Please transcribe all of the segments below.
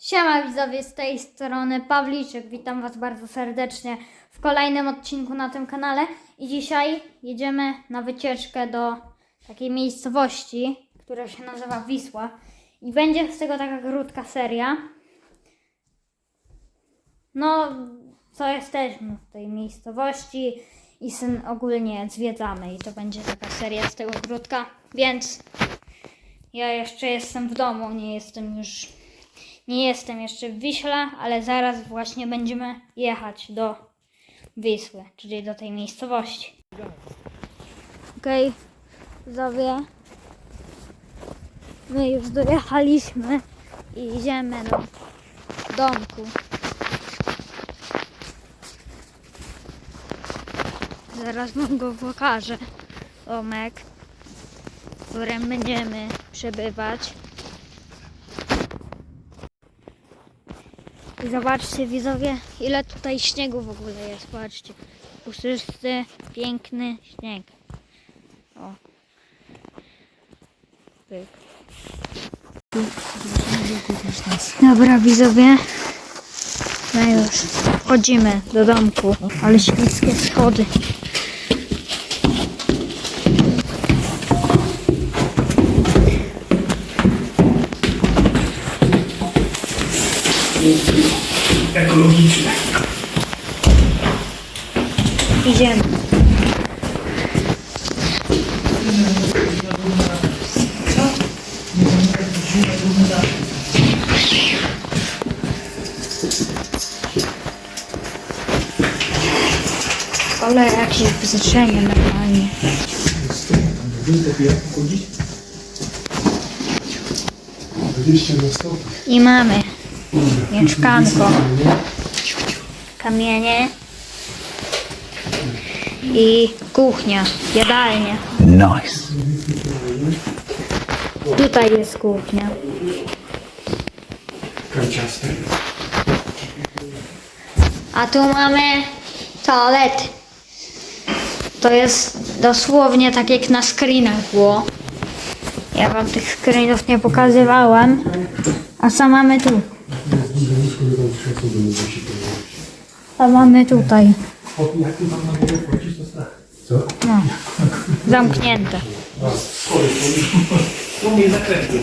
Siema widzowie, z tej strony Pawliczek. Witam Was bardzo serdecznie w kolejnym odcinku na tym kanale. I dzisiaj jedziemy na wycieczkę do takiej miejscowości, która się nazywa Wisła. I będzie z tego taka krótka seria. No, co jesteśmy w tej miejscowości i syn ogólnie zwiedzamy. I to będzie taka seria z tego krótka. Więc ja jeszcze jestem w domu, nie jestem już nie jestem jeszcze w Wiśle, ale zaraz właśnie będziemy jechać do Wisły, czyli do tej miejscowości. Okej, widzowie. My już dojechaliśmy i idziemy do domku. Zaraz wam go pokażę. Domek, w którym będziemy przebywać. I zobaczcie widzowie, ile tutaj śniegu w ogóle jest. Patrzcie. Puszysty, piękny śnieg. O. Pyk. Dobra widzowie. No już wchodzimy do domku. Ale śliskie schody. Ekologiczne. Idziemy. Ale jakieś wzruszenie normalnie. Będę jak chodzić? 20 na stopę. I mamy mieszkanko, kamienie i kuchnia, jadalnia. Nice. Tutaj jest kuchnia. Kanciaste. A tu mamy toalety. To jest dosłownie tak jak na screenach było. Ja wam tych screenów nie pokazywałem. A co mamy tu? A mamy tutaj. Na to strach. Co? No. Zamknięte. Sorry, to mnie zakręcił.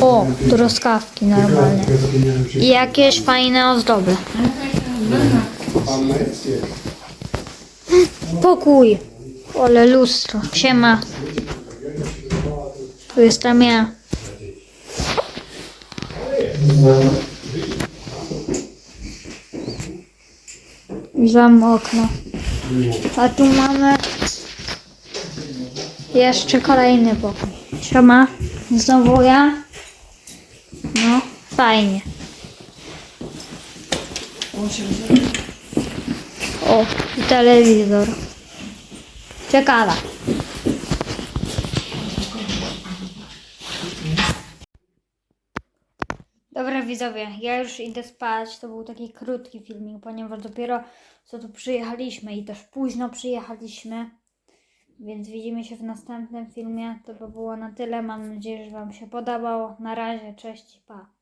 O, truskawki normalne. Ja zapomniałem, że I jakieś fajne ozdoby. Pokój. Ole lustro. Siema. Tu jestem ja. Zam okno. A tu mamy jeszcze kolejny pokój. Siema. Znowu ja. No, fajnie. O, i telewizor. Ciekawe. Dobra widzowie, ja już idę spać. To był taki krótki filmik, ponieważ dopiero co tu przyjechaliśmy i też późno przyjechaliśmy. Więc widzimy się w następnym filmie. To by było na tyle. Mam nadzieję, że Wam się podobało. Na razie, cześć pa.